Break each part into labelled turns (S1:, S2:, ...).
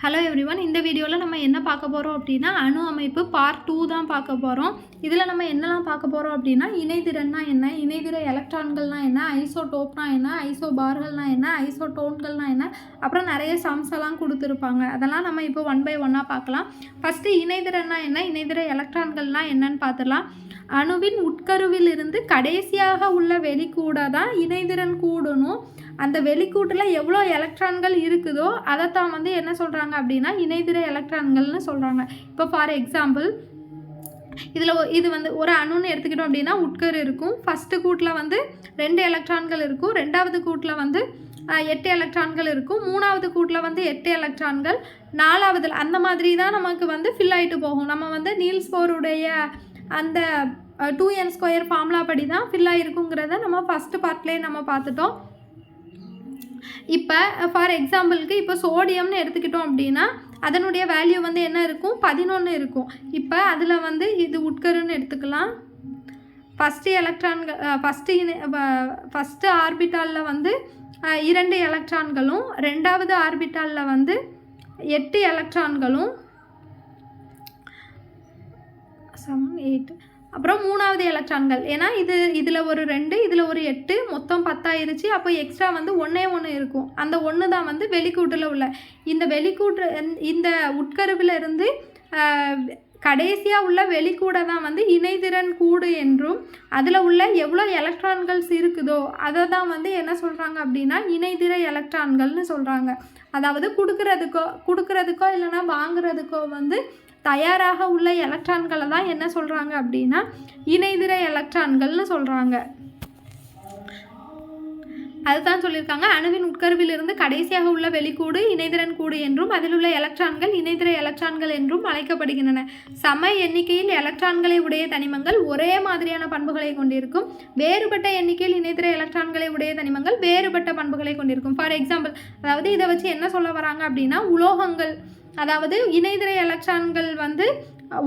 S1: Hello everyone இந்த வீடியோவில் நம்ம என்ன பார்க்க போகிறோம் அப்படின்னா அணு அமைப்பு பார்ட் டூ தான் பார்க்க போகிறோம் இதில் நம்ம என்னெல்லாம் பார்க்க போகிறோம் அப்படின்னா இணைதிறன்னா என்ன இணைதிற எலக்ட்ரான்கள்னா என்ன ஐசோடோப்னா என்ன ஐசோபார்கள்னா என்ன ஐசோடோன்கள்னா என்ன அப்புறம் நிறைய சம்ஸ் எல்லாம் கொடுத்துருப்பாங்க. அதெல்லாம் நம்ம இப்போ ஒன் பை ஒன்னாக பார்க்கலாம். ஃபஸ்ட்டு இணைதிறன்னா என்ன இணைதிற எலக்ட்ரான்கள்னா என்னன்னு பார்த்துடலாம். அணுவின் உட்கருவில் இருந்து கடைசியாக உள்ள வெளிக்கூட தான் இணைதிறன் கூடணும். அந்த வெளிக்கூட்டில் எவ்வளோ எலக்ட்ரான்கள் இருக்குதோ அதைத்தான் வந்து என்ன சொல்கிறாங்க அப்படின்னா இணைதிர எலக்ட்ரான்கள்னு சொல்கிறாங்க இப்போ ஃபார் எக்ஸாம்பிள் இதில் இது வந்து ஒரு அணுன்னு எடுத்துக்கிட்டோம் அப்படின்னா உட்கர் இருக்கும். ஃபஸ்ட்டு கூட்டில் வந்து ரெண்டு எலக்ட்ரான்கள் இருக்கும். ரெண்டாவது கூட்டில் வந்து எட்டு எலக்ட்ரான்கள் இருக்கும். மூணாவது கூட்டில் வந்து எட்டு எலக்ட்ரான்கள் நாலாவது அந்த மாதிரி தான் நமக்கு வந்து ஃபில் ஆகிட்டு போகும். நம்ம வந்து நீல்ஸ் போருடைய அந்த டூ என் ஸ்கொயர் ஃபார்முலா படி தான் ஃபில் ஆகிருக்குங்கிறத நம்ம ஃபஸ்ட்டு பார்ட்லேயே நம்ம பார்த்துட்டோம். இப்போ ஃபார் எக்ஸாம்பிளுக்கு இப்போ சோடியம்னு எடுத்துக்கிட்டோம் அப்படின்னா அதனுடைய வேல்யூ வந்து என்ன இருக்கும்? பதினொன்று இருக்கும். இப்போ அதில் வந்து இது உட்கருன்னு எடுத்துக்கலாம். ஃபஸ்ட்டு எலக்ட்ரான்கள் ஃபஸ்ட்டு ஃபஸ்ட்டு ஆர்பிட்டாலில் வந்து இரண்டு எலக்ட்ரான்களும் ரெண்டாவது ஆர்பிட்டாலில் வந்து எட்டு எலக்ட்ரான்களும் செவன் எயிட் அப்புறம் மூணாவது எலக்ட்ரான்கள் ஏன்னா இது இதில் ஒரு ரெண்டு இதில் ஒரு எட்டு மொத்தம் பத்தாயிருச்சு. அப்போ எக்ஸ்ட்ரா வந்து ஒன்றே ஒன்று இருக்கும். அந்த ஒன்று தான் வந்து வெளிக்கூட்டில் உள்ள. இந்த வெளிக்கூட்டு இந்த உட்கருவில் இருந்து கடைசியாக உள்ள வெளிக்கூட தான் வந்து இணைதிறன் கூடு என்றும் அதில் உள்ள எவ்வளோ எலக்ட்ரான்கள்ஸ் இருக்குதோ அதை தான் வந்து என்ன சொல்கிறாங்க அப்படின்னா இணைதிர எலக்ட்ரான்கள்னு சொல்கிறாங்க அதாவது கொடுக்கறதுக்கோ கொடுக்கறதுக்கோ இல்லைன்னா வாங்குறதுக்கோ வந்து தயாராக உள்ள எலக்ட்ரான்களை தான் என்ன சொல்கிறாங்க அப்படின்னா இணைதிர எலக்ட்ரான்கள்னு சொல்கிறாங்க அதுதான் சொல்லியிருக்காங்க. அணுவின் உட்கருவிலிருந்து கடைசியாக உள்ள வெளிக்கூடு இணைதிறன் கூடு என்றும் அதில் உள்ள எலக்ட்ரான்கள் இணைதிர எலக்ட்ரான்கள் என்றும் அழைக்கப்படுகின்றன. சம எண்ணிக்கையில் எலக்ட்ரான்களை உடைய தனிமங்கள் ஒரே மாதிரியான பண்புகளை கொண்டிருக்கும். வேறுபட்ட எண்ணிக்கையில் இணைதிர எலக்ட்ரான்களை உடைய தனிமங்கள் வேறுபட்ட பண்புகளை கொண்டிருக்கும். ஃபார் எக்ஸாம்பிள் அதாவது இதை வச்சு என்ன சொல்ல வராங்க அப்படின்னா உலோகங்கள் அதாவது இணைதிரை எலக்ட்ரான்கள் வந்து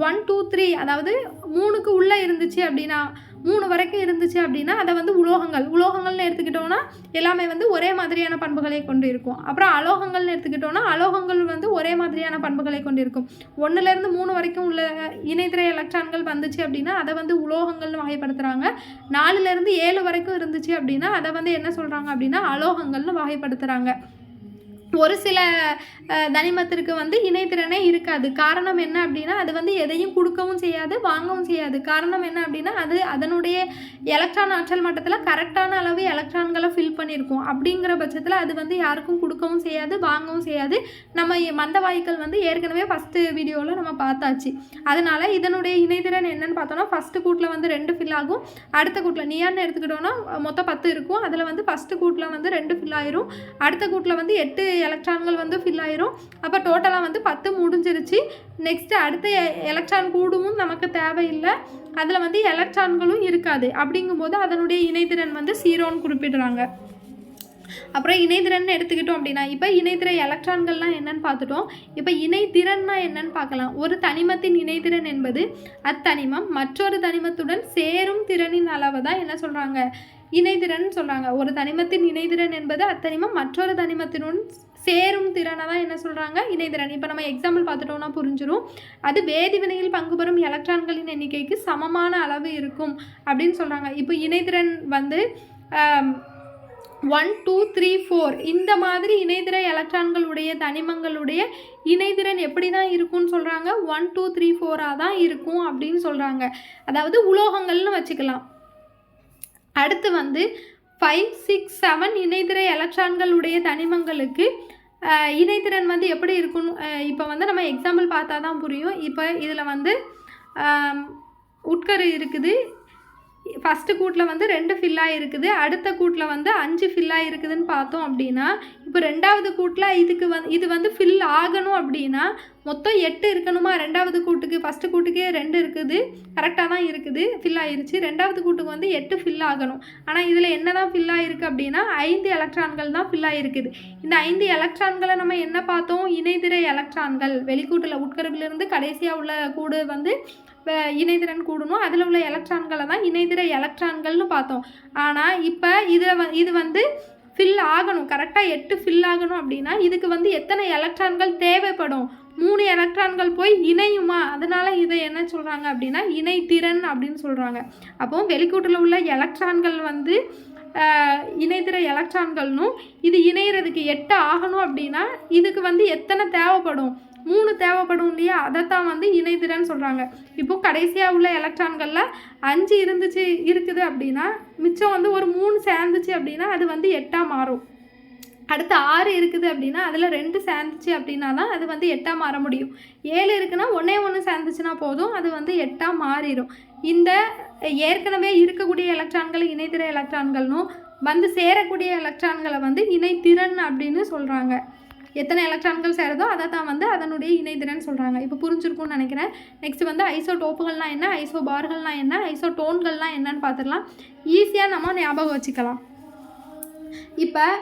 S1: ஒன் டூ த்ரீ அதாவது மூணுக்கு உள்ளே இருந்துச்சு அப்படின்னா மூணு வரைக்கும் இருந்துச்சு அப்படின்னா அதை வந்து உலோகங்கள் உலோகங்கள்னு எடுத்துக்கிட்டோம்னா எல்லாமே வந்து ஒரே மாதிரியான பண்புகளை கொண்டு இருக்கும் அப்புறம் அலோகங்கள்னு எடுத்துக்கிட்டோம்னா அலோகங்கள் வந்து ஒரே மாதிரியான பண்புகளை கொண்டிருக்கும். ஒன்றுலேருந்து மூணு வரைக்கும் உள்ள இணைதிரை எலக்ட்ரான்கள் வந்துச்சு அப்படின்னா அதை வந்து உலோகங்கள்னு வகைப்படுத்துகிறாங்க நாலுலேருந்து ஏழு வரைக்கும் இருந்துச்சு அப்படின்னா அதை வந்து என்ன சொல்கிறாங்க அப்படின்னா அலோகங்கள்னு வகைப்படுத்துகிறாங்க ஒரு சில தனிமத்திற்கு வந்து இணைத்திறனே இருக்காது. காரணம் என்ன அப்படின்னா அது வந்து எதையும் கொடுக்கவும் செய்யாது வாங்கவும் செய்யாது. காரணம் என்ன அப்படின்னா அது அதனுடைய எலக்ட்ரான் ஆற்றல் மட்டத்தில் கரெக்டான அளவு எலக்ட்ரான்களை ஃபில் பண்ணியிருக்கும் அப்படிங்கிற பட்சத்தில் அது வந்து யாருக்கும் கொடுக்கவும் செய்யாது வாங்கவும் செய்யாது. நம்ம மந்த வாயுக்கள் வந்து ஏற்கனவே ஃபஸ்ட்டு வீடியோவில் நம்ம பார்த்தாச்சு. அதனால இதனுடைய இணைத்திறன் என்னன்னு பார்த்தோம்னா ஃபஸ்ட்டு கூட்டில் வந்து ரெண்டு ஃபில் ஆகும். அடுத்த கூட்டில் நீயான்னு எடுத்துக்கிட்டோன்னா மொத்தம் பத்து இருக்கும். அதில் வந்து ஃபஸ்ட்டு கூட்டில் வந்து ரெண்டு ஃபில் ஆயிரும். அடுத்த கூட்டில் வந்து எட்டு எலக்ட்ரான்கள் வந்து ஃபில் ஆயிரும். அப்போ டோட்டலாக வந்து பத்து முடிஞ்சிருச்சு. நெக்ஸ்ட்டு அடுத்த e-, எலக்ட்ரான் கூடவும் நமக்கு தேவையில்லை. அதில் வந்து எலக்ட்ரான்களும் இருக்காது. அப்படிங்கும்போது அதனுடைய இணைதிறன் வந்து சீரோன்னு குறிப்பிடுறாங்க. அப்புறம் இணைதிறன் எடுத்துக்கிட்டோம் அப்படின்னா இப்போ இணைதிற எலக்ட்ரான்கள்லாம் என்னன்னு பார்த்துட்டோம். இப்போ இணைதிறன்னா என்னன்னு பார்க்கலாம். ஒரு தனிமத்தின் இணைதிறன் என்பது அத்தனிமம் மற்றொரு தனிமத்துடன் சேரும் திறனின் அளவு தான் என்ன சொல்கிறாங்க இணைதிறன் சொல்கிறாங்க ஒரு தனிமத்தின் இணைதிறன் என்பது அத்தனிமம் மற்றொரு தனிமத்தினுடன் சேரும் திறனை தான் என்ன சொல்கிறாங்க இணைதிறன் இப்போ நம்ம எக்ஸாம்பிள் பார்த்துட்டோம்னா புரிஞ்சிடும் அது வேதிவினையில் பங்கு பெறும் எலக்ட்ரான்களின் எண்ணிக்கைக்கு சமமான அளவு இருக்கும் அப்படின்னு சொல்கிறாங்க இப்போ இணைதிறன் வந்து ஒன் டூ த்ரீ ஃபோர் இந்த மாதிரி இணைதிர எலக்ட்ரான்களுடைய தனிமங்களுடைய இணைதிறன் எப்படி தான் இருக்கும்னு சொல்கிறாங்க ஒன் டூ த்ரீ ஃபோராக தான் இருக்கும் அப்படின்னு சொல்கிறாங்க அதாவது உலோகங்கள்னு வச்சுக்கலாம். அடுத்து வந்து ஃபைவ் சிக்ஸ் செவன் இணைதிரை எலக்ட்ரான்களுடைய தனிமங்களுக்கு இணைத்திறன் வந்து எப்படி இருக்குன்னு இப்போ வந்து நம்ம எக்ஸாம்பிள் பார்த்தா தான் புரியும். இப்போ இதில் வந்து உட்கரு இருக்குது. ஃபஸ்ட்டு கூட்டில் வந்து ரெண்டு ஃபில்லாக இருக்குது அடுத்த கூட்டில் வந்து அஞ்சு ஃபில்லாக இருக்குதுன்னு பார்த்தோம் அப்படின்னா இப்போ ரெண்டாவது கூட்டில் இதுக்கு வந்து இது வந்து ஃபில் ஆகணும் அப்படின்னா மொத்தம் எட்டு இருக்கணுமா? ரெண்டாவது கூட்டுக்கு ஃபஸ்ட்டு கூட்டுக்கே ரெண்டு இருக்குது. கரெக்டாக தான் இருக்குது. ஃபில் ஆயிருச்சு. ரெண்டாவது கூட்டுக்கு வந்து எட்டு ஃபில் ஆகணும். ஆனால் இதில் என்ன தான் ஃபில் ஆகிருக்கு அப்படின்னா ஐந்து எலக்ட்ரான்கள் தான் ஃபில் ஆகிருக்குது இந்த ஐந்து எலக்ட்ரான்களை நம்ம என்ன பார்த்தோம்? இணைதிரை எலக்ட்ரான்கள் வெளிக்கூட்டில் உட்கருவிலிருந்து கடைசியாக உள்ள கூடு வந்து இணைதிறன் கூடணும். அதில் உள்ள எலக்ட்ரான்களை தான் இணைதிற எலக்ட்ரான்கள்னு பார்த்தோம். ஆனால் இப்போ இதில் வ இது வந்து ஃபில் ஆகணும். கரெக்டாக எட்டு ஃபில் ஆகணும் அப்படின்னா இதுக்கு வந்து எத்தனை எலக்ட்ரான்கள் தேவைப்படும்? மூணு எலக்ட்ரான்கள் போய் இணையுமா? அதனால் இதை என்ன சொல்கிறாங்க அப்படின்னா இணைத்திறன் அப்படின்னு சொல்கிறாங்க அப்போ வெளிக்கூட்டில் உள்ள எலக்ட்ரான்கள் வந்து இணைதிற இணைத்திற எலக்ட்ரான்கள்னும் இது இணையிறதுக்கு எட்டு ஆகணும் அப்படின்னா இதுக்கு வந்து எத்தனை தேவைப்படும்? மூணு தேவைப்படும் இல்லையா? அதைத்தான் வந்து இணைதிறன் சொல்கிறாங்க இப்போ கடைசியாக உள்ள எலக்ட்ரான்களில் அஞ்சு இருந்துச்சு இருக்குது அப்படின்னா மிச்சம் வந்து ஒரு மூணு சேர்ந்துச்சு அப்படின்னா அது வந்து எட்டாக மாறும். அடுத்து ஆறு இருக்குது அப்படின்னா அதில் ரெண்டு சேர்ந்துச்சு அப்படின்னா தான் அது வந்து எட்டாக மாற முடியும். ஏழு இருக்குன்னா ஒன்றே ஒன்று சேர்ந்துச்சுன்னா போதும் அது வந்து எட்டாக மாறிடும் இந்த ஏற்கனவே இருக்கக்கூடிய எலக்ட்ரான்கள் இணைதிற எலக்ட்ரான்கள்னும் வந்து சேரக்கூடிய எலக்ட்ரான்களை வந்து இணைத்திறன் அப்படின்னு சொல்கிறாங்க எத்தனை எலக்ட்ரான்கள் சேருதோ அதை தான் வந்து அதனுடைய இணைதிறன் சொல்கிறாங்க இப்போ புரிஞ்சிருக்கும்னு நினைக்கிறேன். நெக்ஸ்ட் வந்து ஐசோடோப்புகள்னால் என்ன? ஐசோபார்கள்னால் என்ன? ஐசோடோன்கள்னால் என்னன்னு பார்த்துடலாம். ஈஸியாக நம்ம ஞாபகம் வச்சுக்கலாம். இப்போ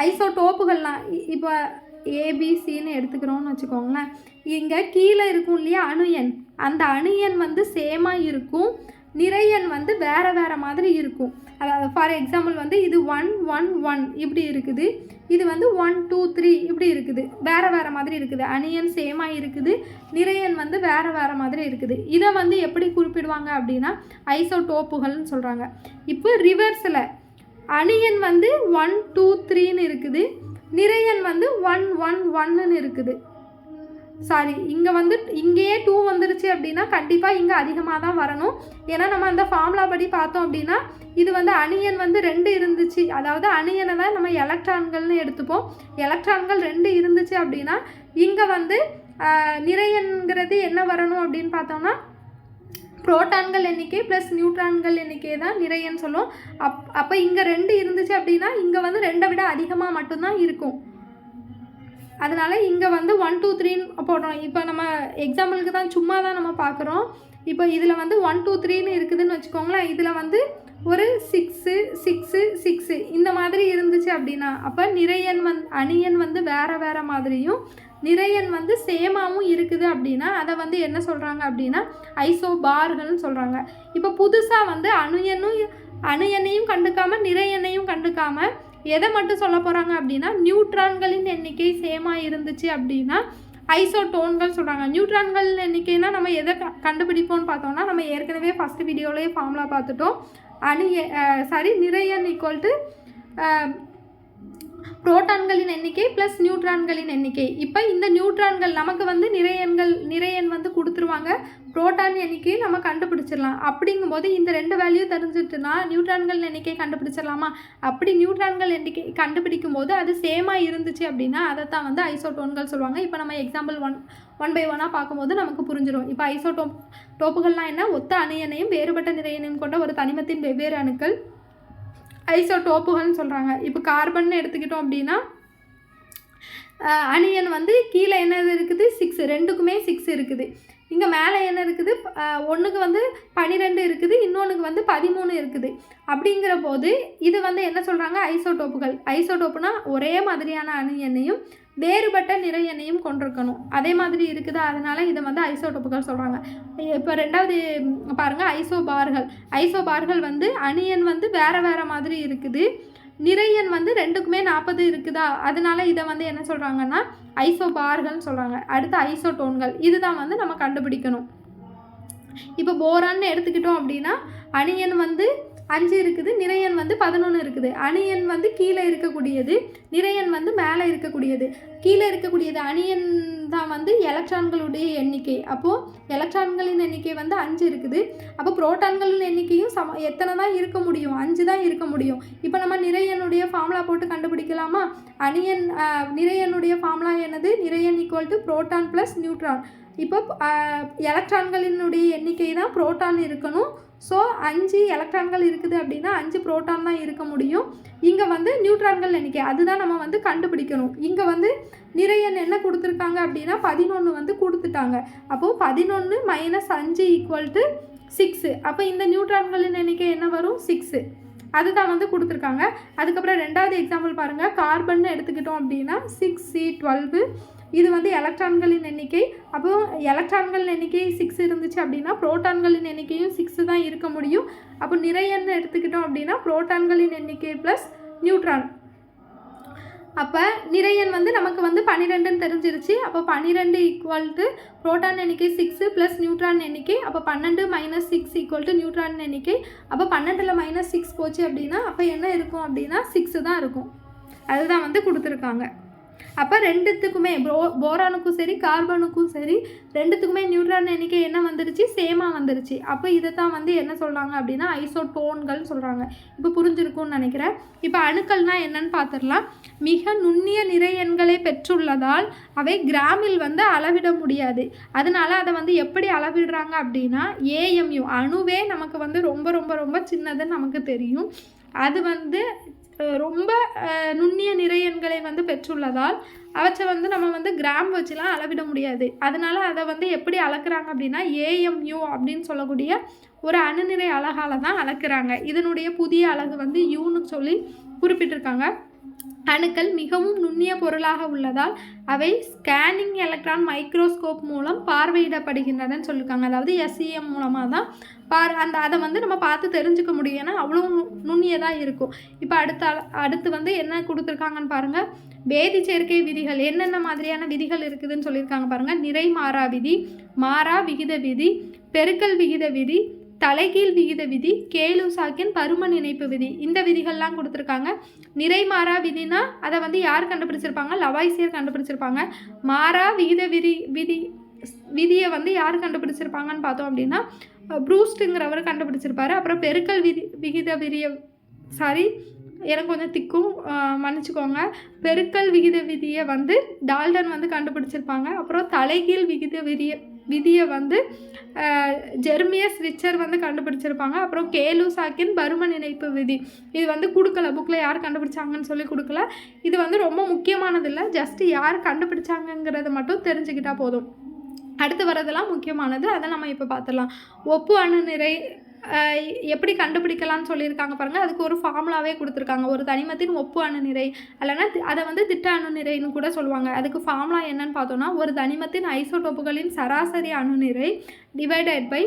S1: ஐசோடோப்புகள்லாம் இ- இப்போ ஏபிசின்னு எடுத்துக்கிறோம்னு வச்சுக்கோங்களேன். இங்கே கீழே இருக்கும் இல்லையா? அணு எண். அந்த அணு எண் வந்து சேமாக இருக்கும். நிறையன் வந்து வேறு வேறு மாதிரி இருக்கும். அதாவது ஃபார் எக்ஸாம்பிள் வந்து இது ஒன் ஒன் ஒன் இப்படி இருக்குது. இது வந்து ஒன் டூ த்ரீ இப்படி இருக்குது. வேறு வேறு மாதிரி இருக்குது. அணியன் சேமாக இருக்குது. நிறையன் வந்து வேறு வேறு மாதிரி இருக்குது. இதை வந்து எப்படி குறிப்பிடுவாங்க அப்படின்னா ஐசோடோப்புகள்னு சொல்கிறாங்க இப்போ ரிவர்ஸில் அணியன் வந்து ஒன் டூ த்ரீன்னு இருக்குது. நிறையன் வந்து ஒன் ஒன் ஒன்னுன்னு இருக்குது. சாரி இங்கே வந்து இங்கேயே டூ வந்துருச்சு அப்படின்னா கண்டிப்பாக இங்கே அதிகமாக தான் வரணும். ஏன்னா நம்ம அந்த ஃபார்முலா படி பார்த்தோம் அப்படின்னா இது வந்து அணியன் வந்து ரெண்டு இருந்துச்சு. அதாவது அணியனை தான் நம்ம எலக்ட்ரான்கள்னு எடுத்துப்போம். எலக்ட்ரான்கள் ரெண்டு இருந்துச்சு அப்படின்னா இங்கே வந்து நிறையன்கிறது என்ன வரணும் அப்படின்னு பார்த்தோம்னா புரோட்டான்கள் எண்ணிக்கை ப்ளஸ் நியூட்ரான்கள் எண்ணிக்கை தான் நிறையன்னு சொல்லுவோம். அப் அப்போ இங்கே ரெண்டு இருந்துச்சு அப்படின்னா இங்கே வந்து ரெண்டை விட அதிகமாக மட்டும்தான் இருக்கும். அதனால இங்கே வந்து ஒன் டூ த்ரீன்னு போடுறோம் இப்போ நம்ம எக்ஸாம்பிளுக்கு தான் சும்மா தான் நம்ம பார்க்குறோம் இப்போ இதில் வந்து ஒன் டூ த்ரீன்னு இருக்குதுன்னு வச்சுக்கோங்களேன். இதில் வந்து ஒரு சிக்ஸு சிக்ஸு சிக்ஸு இந்த மாதிரி இருந்துச்சு அப்படின்னா அப்போ நிறையன் வந் அணியன் வந்து வேறு வேறு மாதிரியும் நிறையன் வந்து சேமாவும் இருக்குது அப்படின்னா அதை வந்து என்ன சொல்கிறாங்க அப்படின்னா ஐசோ பார்கள்னு சொல்கிறாங்க இப்போ புதுசாக வந்து அணுயனும் அணுயனையும் கண்டுக்காமல் நிறையனையும் கண்டுக்காமல் எதை மட்டும் சொல்ல போகிறாங்க அப்படின்னா நியூட்ரான்களின் எண்ணிக்கை சேமாக இருந்துச்சு அப்படின்னா ஐசோடோன்கள் சொல்கிறாங்க நியூட்ரான்கள் எண்ணிக்கைனா நம்ம எதை க- கண்டுபிடிப்போம்னு பார்த்தோம்னா நம்ம ஏற்கனவே ஃபஸ்ட் வீடியோலேயே ஃபார்முலா பார்த்துட்டோம். அணு சாரி நிறையன் ஈக்குவல் டு புரோட்டான்களின் எண்ணிக்கை ப்ளஸ் நியூட்ரான்களின் எண்ணிக்கை. இப்போ இந்த நியூட்ரான்கள் நமக்கு வந்து நிறையன்கள் நிறையன் வந்து கொடுத்துருவாங்க. புரோட்டான் எண்ணிக்கையை நம்ம கண்டுபிடிச்சிடலாம். அப்படிங்கும்போது இந்த ரெண்டு வேல்யூ தெரிஞ்சிட்டுனா நியூட்ரான்கள் எண்ணிக்கை கண்டுபிடிச்சிடலாமா? அப்படி நியூட்ரான்கள் எண்ணிக்கை கண்டுபிடிக்கும் போது அது சேமாக இருந்துச்சு அப்படின்னா அதை தான் வந்து ஐசோடோன்கள் சொல்லுவாங்க. இப்போ நம்ம எக்ஸாம்பிள் ஒன் ஒன் பை ஒன்னாக பார்க்கும்போது நமக்கு புரிஞ்சிடும் இப்போ ஐசோடோப் டோப்புகள்லாம் என்ன? ஒத்த அணையனையும் வேறுபட்ட நிறையனையும் கொண்ட ஒரு தனிமத்தின் வெவ்வேறு அணுக்கள். ஐசோடோப்புகள்னு சொல்கிறாங்க இப்போ கார்பன் எடுத்துக்கிட்டோம் அப்படின்னா அணியன் வந்து கீழே என்ன இருக்குது? சிக்ஸ் ரெண்டுக்குமே சிக்ஸ் இருக்குது. இங்கே மேலே என்ன இருக்குது? ஒன்றுக்கு வந்து பன்னிரெண்டு இருக்குது இன்னொன்றுக்கு வந்து பதிமூணு இருக்குது. அப்படிங்கிற போது இது வந்து என்ன சொல்கிறாங்க ஐசோடோப்புகள். ஐசோடோப்புனா ஒரே மாதிரியான அணு எண்ணையும் வேறுபட்ட நிற எண்ணையும் கொண்டிருக்கணும். அதே மாதிரி இருக்குதா? அதனால இதை வந்து ஐசோடோப்புகள் சொல்கிறாங்க இப்போ ரெண்டாவது பாருங்கள் ஐசோபார்கள். ஐசோபார்கள் வந்து அணியன் வந்து வேறு வேறு மாதிரி இருக்குது. நிறையன் வந்து ரெண்டுக்குமே நாற்பது இருக்குதா? அதனால இதை வந்து என்ன சொல்கிறாங்கன்னா ஐசோபார்கள்னு சொல்கிறாங்க அடுத்து ஐசோடோன்கள். இதுதான் வந்து நம்ம கண்டுபிடிக்கணும். இப்போ போரான்னு எடுத்துக்கிட்டோம் அப்படின்னா அணியன் வந்து அஞ்சு இருக்குது நிறையன் வந்து பதினொன்று இருக்குது. அணியன் வந்து கீழே இருக்கக்கூடியது நிறையன் வந்து மேலே இருக்கக்கூடியது. கீழே இருக்கக்கூடியது அணியன் தான் வந்து எலக்ட்ரான்களுடைய எண்ணிக்கை. அப்போது எலக்ட்ரான்களின் எண்ணிக்கை வந்து அஞ்சு இருக்குது. அப்போ புரோட்டான்களின் எண்ணிக்கையும் சம எத்தனை தான் இருக்க முடியும்? அஞ்சு தான் இருக்க முடியும். இப்போ நம்ம நிறையனுடைய ஃபார்முலா போட்டு கண்டுபிடிக்கலாமா? அணியன் நிறையனுடைய ஃபார்முலா என்னது? நிறையன் equal to proton plus neutron இப்போ எலக்ட்ரான்களினுடைய எண்ணிக்கை தான் புரோட்டான் இருக்கணும். ஸோ அஞ்சு எலக்ட்ரான்கள் இருக்குது அப்படின்னா அஞ்சு புரோட்டான் தான் இருக்க முடியும். இங்கே வந்து நியூட்ரான்கள் எண்ணிக்கை அதுதான் நம்ம வந்து கண்டுபிடிக்கணும். இங்கே வந்து நிறைய என்ன கொடுத்துருக்காங்க அப்படின்னா பதினொன்று வந்து கொடுத்துட்டாங்க. அப்போது பதினொன்று மைனஸ் அஞ்சு ஈக்குவல் டு சிக்ஸு அப்போ இந்த நியூட்ரான்களின் எண்ணிக்கை என்ன வரும்? சிக்ஸு அதுதான் வந்து கொடுத்துருக்காங்க. அதுக்கப்புறம் ரெண்டாவது எக்ஸாம்பிள் பாருங்கள் கார்பன் எடுத்துக்கிட்டோம் அப்படின்னா சிக்ஸ் சி டுவெல்வு இது வந்து எலக்ட்ரான்களின் எண்ணிக்கை. அப்போ எலக்ட்ரான்களின் எண்ணிக்கை சிக்ஸ் இருந்துச்சு அப்படின்னா புரோட்டான்களின் எண்ணிக்கையும் சிக்ஸு தான் இருக்க முடியும். அப்போ நிறையன்னு எடுத்துக்கிட்டோம் அப்படின்னா புரோட்டான்களின் எண்ணிக்கை ப்ளஸ் நியூட்ரான் அப்போ நிறையன் வந்து நமக்கு வந்து பன்னிரெண்டுன்னு தெரிஞ்சிருச்சு. அப்போ பன்னிரெண்டு ஈக்குவல் டு புரோட்டான் எண்ணிக்கை சிக்ஸு ப்ளஸ் நியூட்ரான் எண்ணிக்கை. அப்போ பன்னெண்டு minus six equal to neutron எண்ணிக்கை. அப்போ பன்னெண்டில் மைனஸ் சிக்ஸ் போச்சு அப்படின்னா அப்போ என்ன இருக்கும் அப்படின்னா சிக்ஸு தான் இருக்கும். அதுதான் வந்து கொடுத்துருக்காங்க. அப்போ ரெண்டுத்துக்குமே போ போரானுக்கும் சரி கார்பனுக்கும் சரி ரெண்டுத்துக்குமே நியூட்ரான் எண்ணிக்கை என்ன வந்துருச்சு? சேமாக வந்துருச்சு. அப்போ இதை தான் வந்து என்ன சொல்கிறாங்க அப்படின்னா ஐசோடோன்கள் சொல்கிறாங்க இப்போ புரிஞ்சிருக்கும்னு நினைக்கிறேன். இப்போ அணுக்கள்னால் என்னன்னு பார்த்துடலாம் மிக நுண்ணிய நிறை எண்களை பெற்றுள்ளதால் அவை கிராமில் வந்து அளவிட முடியாது. அதனால அதை வந்து எப்படி அளவிடுறாங்க அப்படின்னா ஏஎம்யூ அணுவே நமக்கு வந்து ரொம்ப ரொம்ப ரொம்ப சின்னதுன்னு நமக்கு தெரியும். அது வந்து ரொம்ப நுண்ணிய நிறையன்களை வந்து பெற்றுள்ளதால் அவற்றை வந்து நம்ம வந்து கிராம் வச்சுலாம் அளவிட முடியாது. அதனால் அதை வந்து எப்படி அளக்குறாங்க அப்படின்னா ஏஎம்யூ அப்படின்னு சொல்லக்கூடிய ஒரு அணுநிறை அழகால் தான் அளக்குறாங்க. இதனுடைய புதிய அலகு வந்து யூன்னு சொல்லி குறிப்பிட்டிருக்காங்க. அணுக்கள் மிகவும் நுண்ணிய பொருளாக உள்ளதால் அவை ஸ்கேனிங் எலக்ட்ரான் மைக்ரோஸ்கோப் மூலம் பார்வையிடப்படுகின்றனன்னு சொல்லியிருக்காங்க அதாவது எஸ்இஎம் மூலமாக தான் பார் அந்த அதை வந்து நம்ம பார்த்து தெரிஞ்சுக்க முடியும். ஏன்னா அவ்வளோ நுண்ணியதாக இருக்கும். இப்போ அடுத்த அடுத்து வந்து என்ன கொடுத்துருக்காங்கன்னு பாருங்கள் வேதி சேர்க்கை விதிகள் என்னென்ன மாதிரியான விதிகள் இருக்குதுன்னு சொல்லியிருக்காங்க பாருங்கள் நிறை மாறா விதி மாறா விகித விதி பெருக்கல் விகித விதி தலைகீழ் விகித விதி கேலுசாக்கின் பருமன் இணைப்பு விதி. இந்த விதிகள்லாம் கொடுத்துருக்காங்க. நிறை மாறா விதினா அதை வந்து யார் கண்டுபிடிச்சிருப்பாங்க? லவாய்சியர் கண்டுபிடிச்சிருப்பாங்க. மாறா விகித விதி விதி விதியை வந்து யார் கண்டுபிடிச்சிருப்பாங்கன்னு பார்த்தோம் அப்படின்னா ப்ரூஸ்ட்டுங்கிறவர் கண்டுபிடிச்சிருப்பாரு. அப்புறம் பெருக்கல் விதி விகித விரிய சாரி எனக்கு கொஞ்சம் திக்கும் மன்னிச்சுக்கோங்க. பெருக்கல் விகித விதியை வந்து டால்டன் வந்து கண்டுபிடிச்சிருப்பாங்க. அப்புறம் தலைகீழ் விகித விரிய விதியை வந்து ஜெர்மியஸ் ரிச்சர் வந்து கண்டுபிடிச்சிருப்பாங்க. அப்புறம் கேலு சாக்கின் பருமன் இணைப்பு விதி. இது வந்து கொடுக்கல. புக்கில் யார் கண்டுபிடிச்சாங்கன்னு சொல்லி கொடுக்கல. இது வந்து ரொம்ப முக்கியமானது இல்லை ஜஸ்ட் யார் கண்டுபிடிச்சாங்கங்கிறத மட்டும் தெரிஞ்சுக்கிட்டால் போதும். அடுத்து வரதெல்லாம் முக்கியமானது. அதை நம்ம இப்போ பார்த்துடலாம் ஒப்பு அணு நிறை எப்படி கண்டுபிடிக்கலாம்னு சொல்லியிருக்காங்க பாருங்கள் அதுக்கு ஒரு ஃபார்முலாவே கொடுத்துருக்காங்க. ஒரு தனிமத்தின் ஒப்பு அணு நிறை இல்லைன்னா அதை வந்து திட்ட அணு நிறைன்னு கூட சொல்லுவாங்க. அதுக்கு ஃபார்முலா என்னன்னு பார்த்தோம்னா ஒரு தனிமத்தின் ஐசோடோப்புகளின் சராசரி அணு நிறை டிவைடட் பை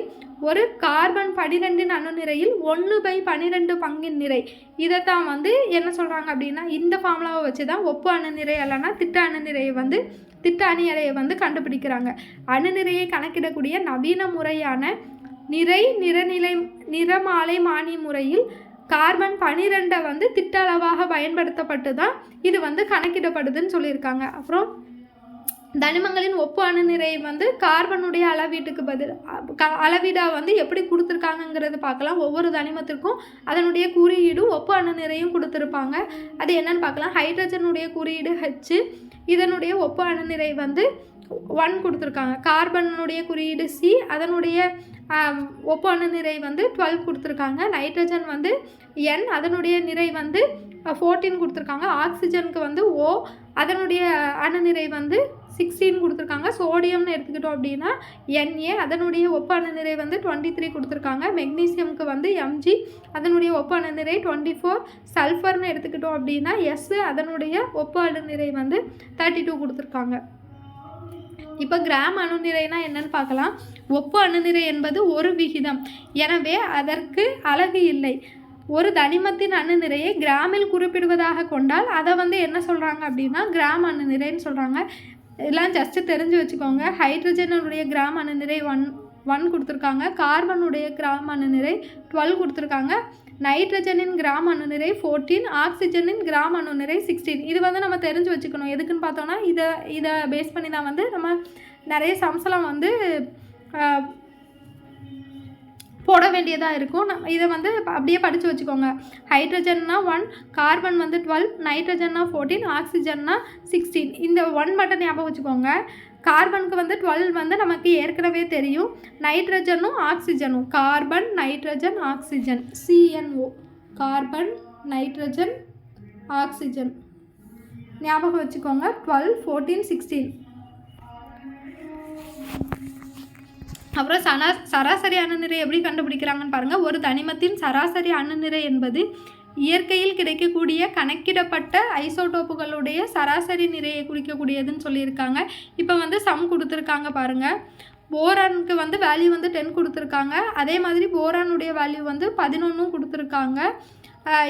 S1: ஒரு கார்பன் பனிரெண்டின் அணு நிறையில் ஒன்று பை பன்னிரெண்டு பங்கின் நிறை. இதைத்தான் வந்து என்ன சொல்கிறாங்க அப்படின்னா இந்த ஃபார்முலாவை வச்சு தான் ஒப்பு அணு நிறை இல்லைன்னா திட்ட அணு நிறையை வந்து திட்ட அணி நிறையை வந்து கண்டுபிடிக்கிறாங்க. அணு நிறையை கணக்கிடக்கூடிய நவீன முறையான நிறை நிறநிலை நிறமாலை மானி முறையில் கார்பன் பனிரெண்டை வந்து திட்ட அளவாக பயன்படுத்தப்பட்டு தான் இது வந்து கணக்கிடப்படுதுன்னு சொல்லியிருக்காங்க. அப்புறம் தனிமங்களின் ஒப்பான அணு நிறை வந்து கார்பனுடைய அளவீட்டுக்கு பதில் அளவீடாக க- வந்து எப்படி கொடுத்துருக்காங்கங்கிறது பார்க்கலாம். ஒவ்வொரு தனிமத்திற்கும் அதனுடைய குறியீடு ஒப்பான அணு நிறையும் கொடுத்துருப்பாங்க. அது என்னன்னு பார்க்கலாம். ஹைட்ரஜனுடைய குறியீடு ஹெச் இதனுடைய ஒப்பு அணு நிறை வந்து ஒன் கொடுத்துருக்காங்க. கார்பனுடைய குறியீடு சி அதனுடைய ஆம், ஒப்பு அணு நிறை வந்து டுவெல் கொடுத்துருக்காங்க. நைட்ரஜன் வந்து என் அதனுடைய நிறை வந்து ஃபோர்டீன் கொடுத்துருக்காங்க. ஆக்சிஜனுக்கு வந்து ஓ அதனுடைய அணுநிறை வந்து சிக்ஸ்டீன் கொடுத்துருக்காங்க. சோடியம்னு எடுத்துக்கிட்டோம் அப்படின்னா என்ஏ அதனுடைய ஒப்பு அணுநிறை வந்து டுவெண்ட்டி த்ரீ கொடுத்துருக்காங்க மெக்னீசியம்க்கு வந்து எம்ஜி அதனுடைய ஒப்பு அணுநிறை டுவெண்ட்டி ஃபோர் சல்ஃபர்னு எடுத்துக்கிட்டோம் அப்படின்னா எஸ் அதனுடைய ஒப்பு அணுநிறை வந்து தேர்ட்டி டூ கொடுத்துருக்காங்க. இப்போ கிராம் அணுநிறைனா என்னன்னு பார்க்கலாம். ஒப்பு அணுநிறை என்பது ஒரு விகிதம். எனவே அதற்கு அழகு இல்லை. ஒரு தனிமத்தின் அணுநிறையை கிராமில் குறிப்பிடுவதாக கொண்டால் அதை வந்து என்ன சொல்கிறாங்க அப்படின்னா கிராம் அணு நிறைன்னு சொல்கிறாங்க இதெல்லாம் ஜஸ்ட்டு தெரிஞ்சு வச்சுக்கோங்க. ஹைட்ரஜனுடைய கிராம் அணுநிறை ஒன் ஒன் கொடுத்துருக்காங்க. கார்பனுடைய கிராம் அணுநிறை டுவெல் கொடுத்துருக்காங்க. நைட்ரஜனின் கிராம் அணுநிறை ஃபோர்டீன் ஆக்சிஜனின் கிராம் அணுநிறை சிக்ஸ்டீன் இது வந்து நம்ம தெரிஞ்சு வச்சுக்கணும். எதுக்குன்னு பார்த்தோன்னா இதை இதை பேஸ் பண்ணி தான் வந்து நம்ம நிறைய சம்ஸ்லாம் வந்து போட வேண்டியதாக இருக்கும். நம்ம இதை வந்து அப்படியே படித்து வச்சுக்கோங்க. ஹைட்ரஜன்னா ஒன் கார்பன் வந்து டுவெல் நைட்ரஜன்னா ஃபோர்டீன் ஆக்சிஜன்னா சிக்ஸ்டீன் இந்த ஒன் மட்டும் ஞாபகம் வச்சுக்கோங்க. கார்பனுக்கு வந்து டுவெல் வந்து நமக்கு ஏற்கனவே தெரியும். நைட்ரஜனும் ஆக்சிஜனும் carbon nitrogen oxygen CNO carbon nitrogen oxygen ஞாபகம் வச்சுக்கோங்க. டுவெல் ஃபோர்டீன் சிக்ஸ்டீன் அப்புறம் சனா சராசரி அணுநிறை எப்படி கண்டுபிடிக்கிறாங்கன்னு பாருங்கள் ஒரு தனிமத்தின் சராசரி அணுநிறை என்பது இயற்கையில் கிடைக்கக்கூடிய கணக்கிடப்பட்ட ஐசோடோப்புகளுடைய சராசரி நிறையை குறிக்கக்கூடியதுன்னு சொல்லியிருக்காங்க. இப்போ வந்து சம் கொடுத்துருக்காங்க பாருங்கள் போரானுக்கு வந்து வேல்யூ வந்து டென் கொடுத்துருக்காங்க. அதே மாதிரி போரானுடைய வேல்யூ வந்து பதினொன்றும் கொடுத்துருக்காங்க.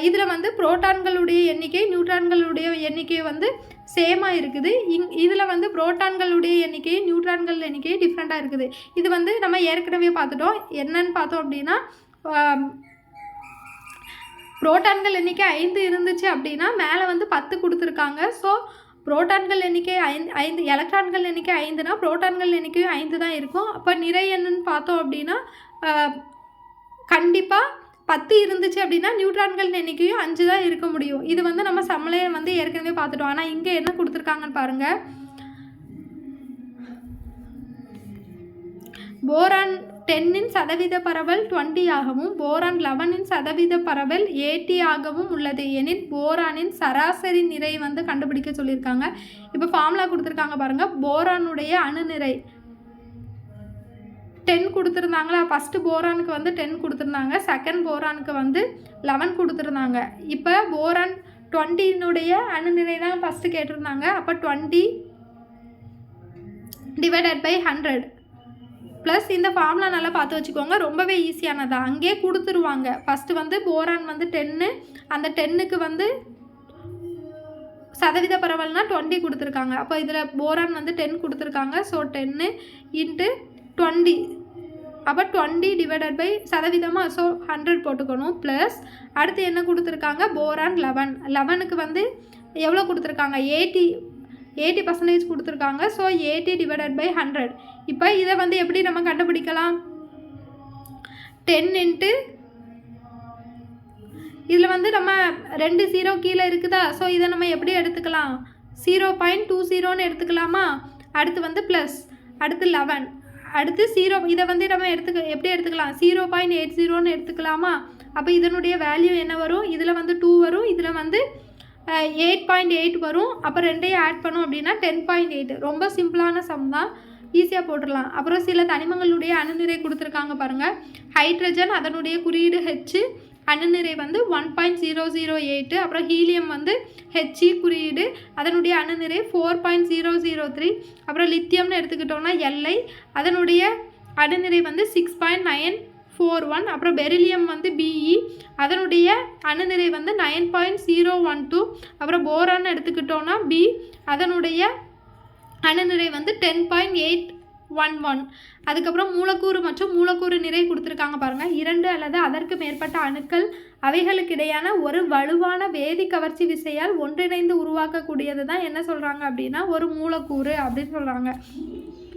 S1: இதில் வந்து புரோட்டான்களுடைய எண்ணிக்கை நியூட்ரான்களுடைய எண்ணிக்கை வந்து சேமாக இருக்குது. இங் இதில் வந்து புரோட்டான்களுடைய எண்ணிக்கை நியூட்ரான்கள் எண்ணிக்கை டிஃப்ரெண்ட்டாக இருக்குது. இது வந்து நம்ம ஏற்கனவே பார்த்துட்டோம். என்னன்னு பார்த்தோம் அப்படின்னா புரோட்டான்கள் எண்ணிக்கை ஐந்து இருந்துச்சு அப்படின்னா மேலே வந்து பத்து கொடுத்துருக்காங்க. ஸோ புரோட்டான்கள் எண்ணிக்கை ஐந்து ஐந்து எலக்ட்ரான்கள் எண்ணிக்கை ஐந்துனா புரோட்டான்கள் எண்ணிக்கையும் ஐந்து தான் இருக்கும். அப்போ நிறை என்னன்னு பார்த்தோம் அப்படின்னா கண்டிப்பாக பத்து இருந்துச்சு அப்படின்னா நியூட்ரான்கள் எண்ணிக்கையும் அஞ்சு தான் இருக்க முடியும். இது வந்து நம்ம சமலையை வந்து ஏற்கனவே பார்த்துட்டோம். ஆனால் இங்கே என்ன கொடுத்துருக்காங்கன்னு பாருங்கள் போரான் டென்னின் சதவீத பரவல் டுவெண்ட்டி ஆகவும் போரான் லெவனின் சதவீத பரவல் ஏட்டி ஆகவும் உள்ளது. எனில் போரானின் சராசரி நிறை வந்து கண்டுபிடிக்க சொல்லியிருக்காங்க. இப்போ ஃபார்முலா கொடுத்துருக்காங்க பாருங்கள் போரானுடைய அணுநிறை. டென் கொடுத்துருந்தாங்களா? ஃபஸ்ட்டு போரானுக்கு வந்து டென் கொடுத்துருந்தாங்க. செகண்ட் போரானுக்கு வந்து லெவன் கொடுத்துருந்தாங்க. இப்போ போரான் டுவெண்ட்டினுடைய அணுநிலை தான் ஃபஸ்ட்டு கேட்டிருந்தாங்க. அப்போ twenty divided by hundred plus இந்த ஃபார்முலா நல்லா பார்த்து வச்சுக்கோங்க. ரொம்பவே ஈஸியானது அங்கேயே கொடுத்துருவாங்க. ஃபஸ்ட்டு வந்து போரான் வந்து டென்னு அந்த டென்னுக்கு வந்து சதவீத பரவல்னா டுவெண்ட்டி கொடுத்துருக்காங்க. அப்போ இதில் போரான் வந்து டென் கொடுத்துருக்காங்க. ஸோ டென்னு இன்ட்டு டுவெண்ட்டி அப்போ டுவெண்ட்டி டிவைடட் பை சதவீதமாக ஸோ ஹண்ட்ரட் போட்டுக்கணும் ப்ளஸ் அடுத்து என்ன கொடுத்துருக்காங்க? போரான் லெவன் லெவனுக்கு வந்து எவ்வளோ கொடுத்துருக்காங்க? எயிட்டி எயிட்டி பர்சன்டேஜ் கொடுத்துருக்காங்க. So eighty divided by hundred இப்போ இதை வந்து எப்படி நம்ம கண்டுபிடிக்கலாம்? டென் இன்ட்டு இதில் வந்து நம்ம ரெண்டு ஜீரோ கீழே இருக்குதா? ஸோ இதை நம்ம எப்படி எடுத்துக்கலாம்? ஜீரோ பாயிண்ட் டூ ஜீரோன்னு எடுத்துக்கலாமா? அடுத்து வந்து ப்ளஸ் அடுத்து லெவன் அடுத்து ஜீரோ இதை வந்து நம்ம எடுத்துக்க எப்படி எடுத்துக்கலாம்? ஜீரோ பாயிண்ட் எயிட் ஜீரோன்னு எடுத்துக்கலாமா? அப்போ இதனுடைய வேல்யூ என்ன வரும்? இதில் வந்து டூ வரும் இதில் வந்து எயிட் பாயிண்ட் எயிட் வரும். அப்போ ரெண்டையும் ஆட் பண்ணோம் அப்படின்னா டென் பாயிண்ட் எயிட் ரொம்ப சிம்பிளான சம் தான். ஈஸியாக போட்டுடலாம். அப்புறம் சில தனிமங்களுடைய அணுநிறை கொடுத்துருக்காங்க பாருங்கள் ஹைட்ரஜன் அதனுடைய குறியீடு ஹெச்சு அணுநிறை வந்து one point zero zero eight அப்புறம் ஹீலியம் வந்து ஹெச்இ குறியீடு அதனுடைய அணுநிறை four point zero zero three அப்புறம் லித்தியம்னு எடுத்துக்கிட்டோம்னா எல்ஐ அதனுடைய அணுநிறை வந்து six point nine four one அப்புறம் பெரிலியம் வந்து பிஇ அதனுடைய அணுநிறை வந்து nine point zero one two அப்புறம் போரான்னு எடுத்துக்கிட்டோன்னா பி அதனுடைய அணுநிறை வந்து ten point eight one one அதுக்கப்புறம் மூலக்கூறு மற்றும் மூலக்கூறு நிறை கொடுத்துருக்காங்க பாருங்கள் இரண்டு அல்லது அதற்கு மேற்பட்ட அணுக்கள் அவைகளுக்கிடையான ஒரு வலுவான வேதி கவர்ச்சி விசையால் ஒன்றிணைந்து உருவாக்கக்கூடியது தான் என்ன சொல்கிறாங்க அப்படின்னா ஒரு மூலக்கூறு அப்படின்னு சொல்கிறாங்க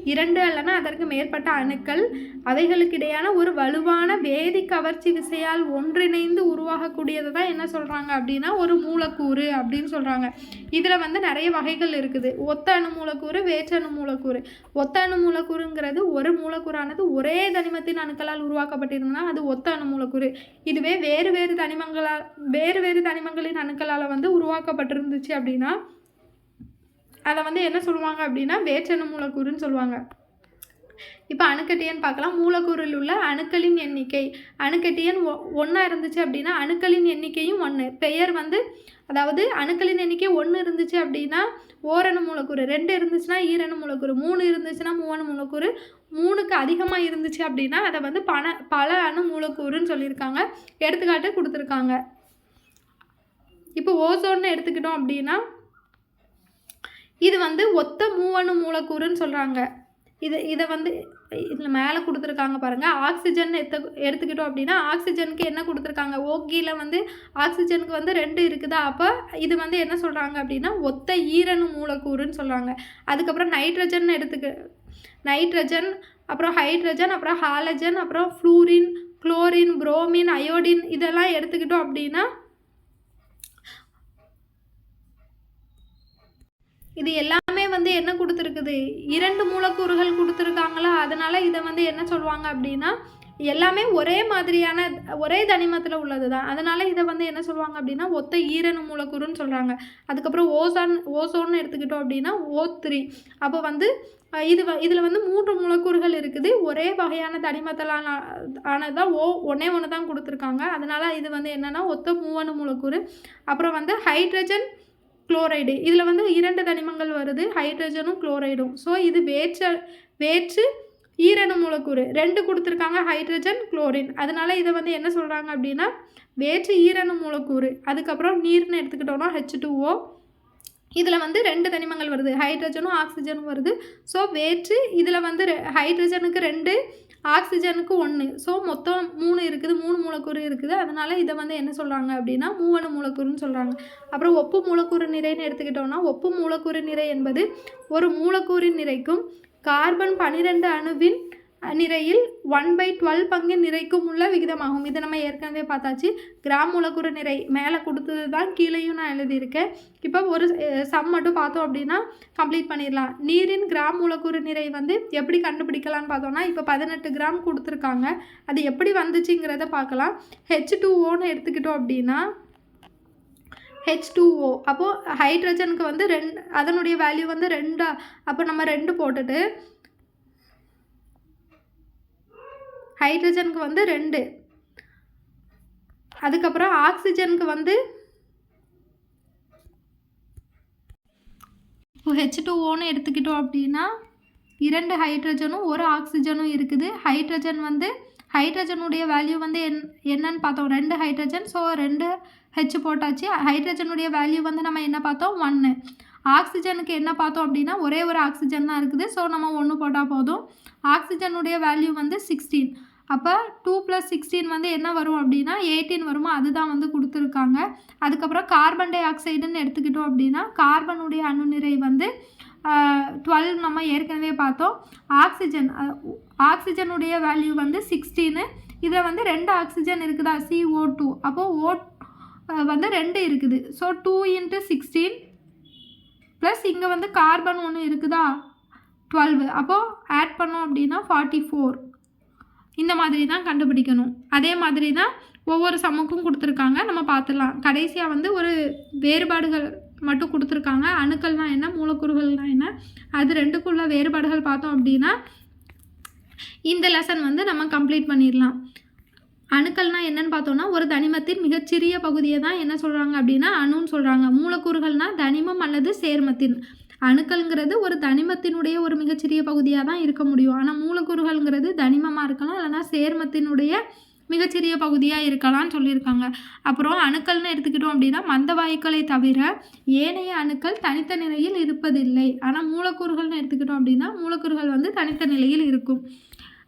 S1: இரண்டு அல்லனா அதற்கு மேற்பட்ட அணுக்கள் அவைகளுக்கிடையான ஒரு வலுவான வேதி கவர்ச்சி விசையால் ஒன்றிணைந்து உருவாகக்கூடியது தான் என்ன சொல்கிறாங்க அப்படின்னா ஒரு மூலக்கூறு அப்படின்னு சொல்கிறாங்க இதில் வந்து நிறைய வகைகள் இருக்குது. ஒத்த அணு மூலக்கூறு வேற்றணு மூலக்கூறு. ஒத்த அணு மூலக்கூறுங்கிறது ஒரு மூலக்கூறானது ஒரே தனிமத்தின் அணுக்களால் உருவாக்கப்பட்டிருந்ததுன்னா அது ஒத்த அணு மூலக்கூறு. இதுவே வேறு வேறு தனிமங்களால் வேறு வேறு தனிமங்களின் அணுக்களால் வந்து உருவாக்கப்பட்டிருந்துச்சு அப்படின்னா அதை வந்து என்ன சொல்லுவாங்க அப்படின்னா வேற்றணு மூலக்கூறுன்னு சொல்லுவாங்க. இப்போ அணுக்கட்டியன்னு பார்க்கலாம். மூலக்கூறில் உள்ள அணுக்களின் எண்ணிக்கை. அணுக்கட்டியன் ஒ ஒன்றா இருந்துச்சு அப்படின்னா அணுக்களின் எண்ணிக்கையும் ஒன்று பெயர் வந்து அதாவது அணுக்களின் எண்ணிக்கை ஒன்று இருந்துச்சு அப்படின்னா ஓரணு மூலக்கூறு. ரெண்டு இருந்துச்சுன்னா ஈரணு மூலக்கூறு. மூணு இருந்துச்சுன்னா மூவணு மூலக்கூறு. மூணுக்கு அதிகமாக இருந்துச்சு அப்படின்னா அதை வந்து பண பல அணு மூலக்கூறுன்னு சொல்லியிருக்காங்க. எடுத்துக்காட்டு கொடுத்துருக்காங்க. இப்போ ஓசோன்னு எடுத்துக்கிட்டோம் அப்படின்னா இது வந்து ஒத்த மூவணு மூலக்கூறுன்னு சொல்கிறாங்க இது இதை வந்து இதில் மேலே கொடுத்துருக்காங்க பாருங்கள் ஆக்சிஜன் எத்த எடுத்துக்கிட்டோம் அப்படின்னா ஆக்சிஜனுக்கு என்ன கொடுத்துருக்காங்க? ஓகியில் வந்து ஆக்சிஜனுக்கு வந்து ரெண்டு இருக்குதா? அப்போ இது வந்து என்ன சொல்கிறாங்க அப்படின்னா ஒத்த ஈரணு மூலக்கூறுன்னு சொல்கிறாங்க அதுக்கப்புறம் நைட்ரஜன் எடுத்துக்க நைட்ரஜன் அப்புறம் ஹைட்ரஜன் அப்புறம் ஹாலஜன் அப்புறம் ஃப்ளூரின் குளோரின் புரோமின் அயோடின் இதெல்லாம் எடுத்துக்கிட்டோம் அப்படின்னா இது எல்லாமே வந்து என்ன கொடுத்துருக்குது? இரண்டு மூலக்கூறுகள் கொடுத்துருக்காங்களா? அதனால் இதை வந்து என்ன சொல்லுவாங்க அப்படின்னா எல்லாமே ஒரே மாதிரியான ஒரே தனிமத்தில் உள்ளது தான் அதனால் இதை வந்து என்ன சொல்லுவாங்க அப்படின்னா ஒத்த ஈரணு மூலக்கூறுன்னு சொல்கிறாங்க அதுக்கப்புறம் ஓசான் ஓசோன்னு எடுத்துக்கிட்டோம் அப்படின்னா ஓ த்ரீ. அப்போ வந்து இது வ இதில் வந்து மூன்று மூலக்கூறுகள் இருக்குது. ஒரே வகையான தனிமத்தலான ஆனதான் ஓ ஒன்றே ஒன்று தான் கொடுத்துருக்காங்க. அதனால் இது வந்து என்னென்னா ஒத்த மூவணு மூலக்கூறு. அப்புறம் வந்து ஹைட்ரஜன் குளோரைடு. இதில் வந்து இரண்டு தனிமங்கள் வருது ஹைட்ரஜனும் குளோரைடும். ஸோ இது வேற்ற வேற்று ஈரணு மூலக்கூறு. ரெண்டு கொடுத்துருக்காங்க ஹைட்ரஜன் குளோரின். அதனால் இதை வந்து என்ன சொல்கிறாங்க அப்படின்னா வேற்று ஈரணு மூலக்கூறு. அதுக்கப்புறம் நீர்னு எடுத்துக்கிட்டோம்னா ஹெச் டூஓ இதில் வந்து ரெண்டு தனிமங்கள் வருது ஹைட்ரஜனும் ஆக்சிஜனும் வருது. ஸோ வேற்று இதில் வந்து ரெ- ஹைட்ரஜனுக்கு ரெண்டு ஆக்சிஜனுக்கு ஒன்று ஸோ மொத்தம் மூணு இருக்குது மூணு மூலக்கூறு இருக்குது. அதனால் இதை வந்து என்ன சொல்கிறாங்க அப்படின்னா மூவணு மூலக்கூறுன்னு சொல்கிறாங்க அப்புறம் ஒப்பு மூலக்கூறு நிறைன்னு எடுத்துக்கிட்டோம்னா ஒப்பு மூலக்கூறு நிறை என்பது ஒரு மூலக்கூறின் நிறைக்கும் கார்பன் பன்னிரெண்டு அணுவின் நிறையில் ஒன் பை டுவெல் பங்கு நிறைக்கும் உள்ள விகிதமாகும். இதை நம்ம ஏற்கனவே பார்த்தாச்சு. கிராம் மூலக்கூறு நிறை மேலே கொடுத்தது தான் கீழேயும் நான் எழுதியிருக்கேன். இப்போ ஒரு சம் மட்டும் பார்த்தோம் அப்படின்னா கம்ப்ளீட் பண்ணிடலாம். நீரின் கிராம் மூலக்கூறு நிறை வந்து எப்படி கண்டுபிடிக்கலாம்னு பார்த்தோம்னா இப்போ பதினெட்டு கிராம் கொடுத்துருக்காங்க. அது எப்படி வந்துச்சுங்கிறத பார்க்கலாம். ஹெச் டூ ஓன்னு எடுத்துக்கிட்டோம் அப்படின்னா ஹெச் டூஓ அப்போது ஹைட்ரஜனுக்கு வந்து ரெண்டு அதனுடைய வேல்யூ வந்து ரெண்டு அப்போ நம்ம ரெண்டு போட்டுட்டு ஹைட்ரஜனுக்கு வந்து ரெண்டு. அதுக்கப்புறம் ஆக்சிஜனுக்கு வந்து இப்போ ஹெச் டூ ஓன்னு எடுத்துக்கிட்டோம் அப்படின்னா இரண்டு ஹைட்ரஜனும் ஒரு ஆக்சிஜனும் இருக்குது. ஹைட்ரஜன் வந்து ஹைட்ரஜனுடைய வேல்யூ வந்து என் என்னன்னு பார்த்தோம். ரெண்டு ஹைட்ரஜன் ஸோ ரெண்டு ஹெச் போட்டாச்சு. ஹைட்ரஜனுடைய வேல்யூ வந்து நம்ம என்ன பார்த்தோம்? ஒன்று ஆக்சிஜனுக்கு என்ன பார்த்தோம் அப்படின்னா ஒரே ஒரு ஆக்சிஜன் தான் இருக்குது. ஸோ நம்ம ஒன்று போட்டால் போதும். ஆக்சிஜனுடைய வேல்யூ வந்து சிக்ஸ்டீன் அப்போ டூ ப்ளஸ் சிக்ஸ்டீன் வந்து என்ன வரும் அப்படின்னா எயிட்டீன் வருமோ? அதுதான் வந்து கொடுத்துருக்காங்க. அதுக்கப்புறம் கார்பன் டை ஆக்சைடுன்னு எடுத்துக்கிட்டோம் அப்படின்னா கார்பனுடைய அணுநிறை வந்து டுவெல் நம்ம ஏற்கனவே பார்த்தோம். ஆக்சிஜன் ஆக்சிஜனுடைய வேல்யூ வந்து சிக்ஸ்டீனு இதில் வந்து ரெண்டு ஆக்சிஜன் இருக்குதா? சிஓ டூ அப்போது ஓ வந்து ரெண்டு இருக்குது. So two into sixteen plus இங்கே வந்து கார்பன் ஒன்று இருக்குதா? டுவெல்வு அப்போது ஆட் பண்ணோம் அப்படின்னா ஃபார்ட்டி ஃபோர் இந்த மாதிரி தான் கண்டுபிடிக்கணும். அதே மாதிரி தான் ஒவ்வொரு சம்முக்கும் கொடுத்துருக்காங்க. நம்ம பார்த்துடலாம். கடைசியாக வந்து ஒரு வேறுபாடுகள் மட்டும் கொடுத்துருக்காங்க. அணுக்கள்னா என்ன? மூலக்கூறுகள்னா என்ன? அது ரெண்டுக்குள்ள வேறுபாடுகள் பார்த்தோம் அப்படின்னா இந்த லெசன் வந்து நம்ம கம்ப்ளீட் பண்ணிடலாம். அணுக்கள்னால் என்னன்னு பார்த்தோம்னா ஒரு தனிமத்தின் மிகச்சிறிய பகுதியை தான் என்ன சொல்கிறாங்க அப்படின்னா அணுன்னு சொல்கிறாங்க மூலக்கூறுகள்னா தனிமம் அல்லது சேர்மத்தின். அணுக்கள்ங்கிறது ஒரு தனிமத்தினுடைய ஒரு மிகச்சிறிய பகுதியாக தான் இருக்க முடியும். ஆனால் மூலக்கூறுகள்ங்கிறது தனிமமாக இருக்கலாம் இல்லைனா சேர்மத்தினுடைய மிகச்சிறிய பகுதியாக இருக்கலாம்னு சொல்லியிருக்காங்க. அப்புறம் அணுக்கள்னு எடுத்துக்கிட்டோம் அப்படின்னா மந்த வாயுக்களை தவிர ஏனைய அணுக்கள் தனித்த நிலையில் இருப்பதில்லை. ஆனால் மூலக்கூறுகள்னு எடுத்துக்கிட்டோம் அப்படின்னா மூலக்கூறுகள் வந்து தனித்த நிலையில் இருக்கும்.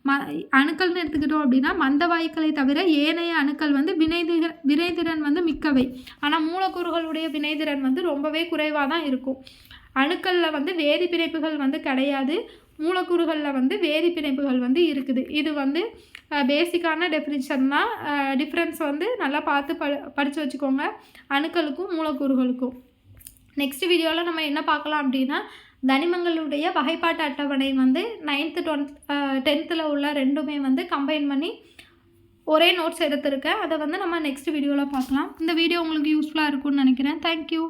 S1: ம அணுக்கள்னு எடுத்துக்கிட்டோம் அப்படின்னா மந்த வாயுக்களை தவிர ஏனைய அணுக்கள் வந்து வினைதிக வினைதிறன் வந்து மிக்கவை. ஆனால் மூலக்கூறுகளுடைய வினைதிறன் வந்து ரொம்பவே குறைவாக தான் இருக்கும். அணுக்களில் வந்து வேதி பிணைப்புகள் வந்து கிடையாது. மூலக்கூறுகளில் வந்து வேதி பிணைப்புகள் வந்து இருக்குது. இது வந்து பேசிக்கான டெஃபினிஷன் தான். டிஃப்ரென்ஸ் வந்து நல்லா பார்த்து ப படித்து வச்சுக்கோங்க. அணுக்களுக்கும் மூலக்கூறுகளுக்கும். நெக்ஸ்ட் வீடியோவில் நம்ம என்ன பார்க்கலாம் அப்படின்னா தனிமங்களுடைய வகைப்பாட்டு அட்டவணை வந்து நைன்த்து டுவெல்த் டென்த்தில் உள்ள ரெண்டுமே வந்து கம்பைன் பண்ணி ஒரே நோட்ஸ் எடுத்திருக்கேன். அதை வந்து நம்ம நெக்ஸ்ட் வீடியோவில் பார்க்கலாம். இந்த வீடியோ உங்களுக்கு யூஸ்ஃபுல்லாக இருக்கும்னு நினைக்கிறேன். தேங்க்யூ